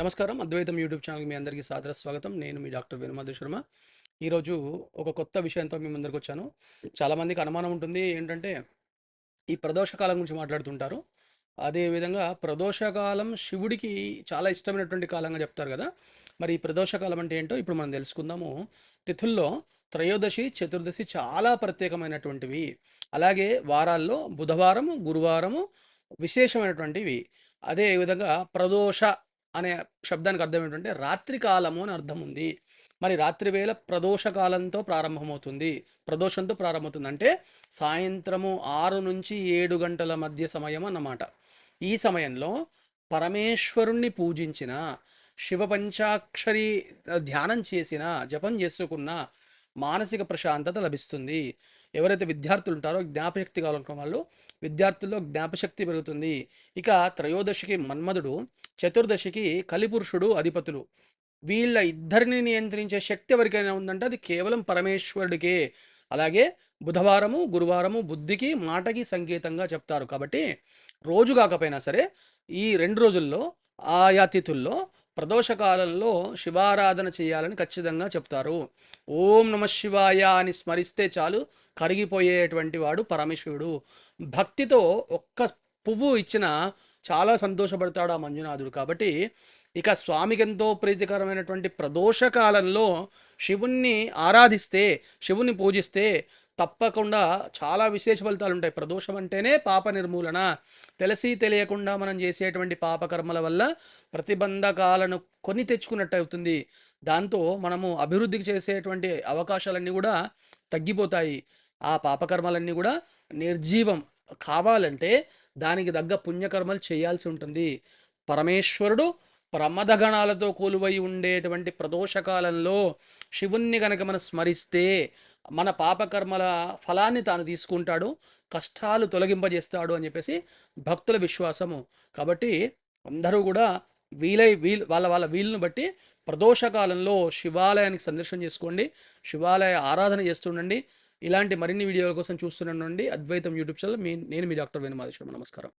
నమస్కారం. అద్వైతం YouTube channel మీ అందరికీ సాదర స్వాగతం. నేను మీ డాక్టర్ వేణుమాధవ్ శర్మ. ఈరోజు ఒక కొత్త విషయంతో మీ ముందరికి వచ్చాను. చాలామందికి అనుమానం ఉంటుంది. ఏంటంటే ఈ ప్రదోషకాలం గురించి మాట్లాడుతుంటారు. అదేవిధంగా ప్రదోషకాలం శివుడికి చాలా ఇష్టమైనటువంటి కాలంగా చెప్తారు కదా! మరి ఈ ప్రదోషకాలం అంటే ఏంటో ఇప్పుడు మనం తెలుసుకుందాము. తిథుల్లో త్రయోదశి చతుర్దశి చాలా ప్రత్యేకమైనటువంటివి. అలాగే వారాల్లో బుధవారము గురువారము విశేషమైనటువంటివి. అదేవిధంగా ప్రదోష అనే శబ్దానికి అర్థం ఏంటంటే రాత్రి కాలము అని అర్థం ఉంది. మరి రాత్రి వేళ ప్రదోష కాలంతో ప్రారంభమవుతుంది. ప్రదోషంతో ప్రారంభమవుతుంది అంటే సాయంత్రము ఆరు నుంచి ఏడు గంటల మధ్య సమయం అన్నమాట. ఈ సమయంలో పరమేశ్వరుణ్ణి పూజించిన శివ పంచాక్షరి ధ్యానం చేసిన జపం చేసుకున్న మానసిక ప్రశాంతత లభిస్తుంది. ఎవరైతే విద్యార్థులు ఉంటారో జ్ఞాపశక్తి కావాలనుకున్న వాళ్ళు విద్యార్థుల్లో జ్ఞాపశక్తి పెరుగుతుంది. ఇక త్రయోదశికి మన్మధుడు చతుర్దశికి కలిపురుషుడు అధిపతులు. వీళ్ళ ఇద్దరిని నియంత్రించే శక్తి ఎవరికైనా ఉందంటే అది కేవలం పరమేశ్వరుడికే. అలాగే బుధవారము గురువారము బుద్ధికి మాటకి సంకేతంగా చెప్తారు. కాబట్టి రోజు కాకపోయినా సరే ఈ రెండు రోజుల్లో ఆయా తిథుల్లో ప్రదోషకాలంలో శివారాధన చేయాలని ఖచ్చితంగా చెప్తారు. ఓం నమ శివాయ అని స్మరిస్తే చాలు కరిగిపోయేటువంటి వాడు పరమేశ్వరుడు. భక్తితో ఒక్క పువ్వు ఇచ్చినా చాలా సంతోషపడతాడు ఆ మంజునాథుడు. కాబట్టి ఇక స్వామికి ఎంతో ప్రీతికరమైనటువంటి ప్రదోషకాలంలో శివుణ్ణి ఆరాధిస్తే శివుణ్ణి పూజిస్తే తప్పకుండా చాలా విశేష ఫలితాలు ఉంటాయి. ప్రదోషం అంటేనే పాప నిర్మూలన. తెలిసి తెలియకుండా మనం చేసేటువంటి పాపకర్మల వల్ల ప్రతిబంధకాలను కొని తెచ్చుకున్నట్టు అవుతుంది. దాంతో మనము అభివృద్ధికి చేసేటువంటి అవకాశాలన్నీ కూడా తగ్గిపోతాయి. ఆ పాపకర్మలన్నీ కూడా నిర్జీవం కావాలంటే దానికి తగ్గ పుణ్యకర్మలు చేయాల్సి ఉంటుంది. పరమేశ్వరుడు ప్రమదగణాలతో కూలువై ఉండేటువంటి ప్రదోషకాలంలో శివుణ్ణి కనుక మనం స్మరిస్తే మన పాపకర్మల ఫలాన్ని తాను తీసుకుంటాడు కష్టాలు తొలగింపజేస్తాడు అని చెప్పేసి భక్తుల విశ్వాసము. కాబట్టి అందరూ కూడా వీలై వీల్ వాళ్ళ వాళ్ళ వీలును బట్టి ప్రదోషకాలంలో శివాలయానికి సందర్శన చేసుకోండి. శివాలయ ఆరాధన చేస్తుండండి. ఇలాంటి మరిన్ని వీడియోల కోసం చూస్తుండండి అద్వైతం యూట్యూబ్ ఛానల్ మీ నేను మీ డాక్టర్ వేణుమాధేశ్వరం నమస్కారం.